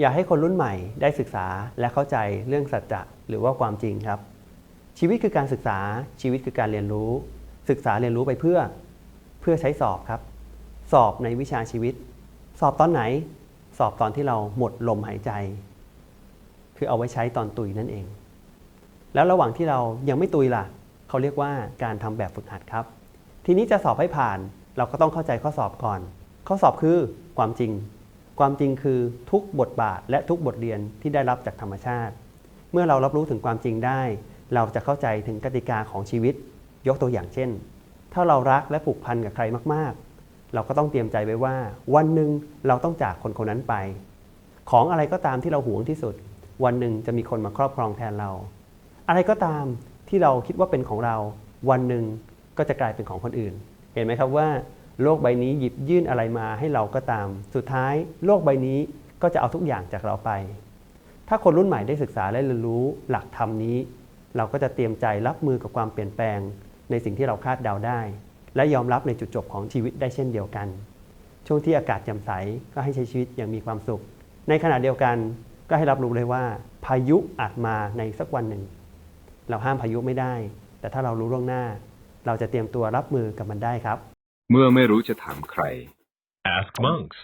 อยากให้คนรุ่นใหม่ได้ศึกษาและเข้าใจเรื่องสัจจะหรือว่าความจริงครับ ชีวิตคือการศึกษาชีวิตคือการเรียนรู้ ศึกษาเรียนรู้ไปเพื่อ เพื่อใช้สอบครับ สอบในวิชาชีวิต สอบตอนไหน สอบตอนที่เราหมดลมหายใจ คือเอาไว้ใช้ตอนตุยนั่นเอง แล้วระหว่างที่เรายังไม่ตุยล่ะ เขาเรียกว่าการทำแบบฝึกหัดครับ ทีนี้จะสอบให้ผ่าน เราก็ต้องเข้าใจข้อสอบก่อน ข้อสอบคือความจริง ความจริงคือทุกบทบาทและทุกบทเรียนที่ได้รับจากธรรมชาติ เมื่อเรารับรู้ถึงความจริงได้ เราจะเข้าใจถึงกติกาของชีวิต ยกตัวอย่างเช่น ถ้าเรารักและผูกพันกับใครมากๆ เราก็ต้องเตรียมใจไว้ว่า วันหนึ่งเราต้องจากคนคนนั้นไป ของอะไรก็ตามที่เราหวงที่สุด วันหนึ่งจะมีคนมาครอบครองแทนเรา อะไรก็ตามที่เราคิดว่าเป็นของเรา วันหนึ่งก็จะกลายเป็นของคนอื่น เห็นไหมครับว่า โลกใบนี้หยิบยื่นอะไรมาให้เราก็ตาม สุดท้ายโลกใบนี้ก็จะเอาทุกอย่างจากเราไป ถ้าคนรุ่นใหม่ได้ศึกษาและเรียนรู้หลักธรรมนี้ เราก็จะเตรียมใจรับมือกับความเปลี่ยนแปลง ในสิ่งที่เราคาดเดาได้ และยอมรับในจุดจบของชีวิตได้เช่นเดียวกัน ช่วงที่อากาศแจ่มใสก็ให้ใช้ชีวิตอย่างมีความสุข ในขณะเดียวกันก็ให้รับรู้เลยว่า พายุอาจมาในสักวันหนึ่ง เราห้ามพายุไม่ได้ แต่ถ้าเรารู้ล่วงหน้า เราจะเตรียมตัวรับมือกับมันได้ครับ เมื่อไม่รู้จะถามใคร Ask Monks.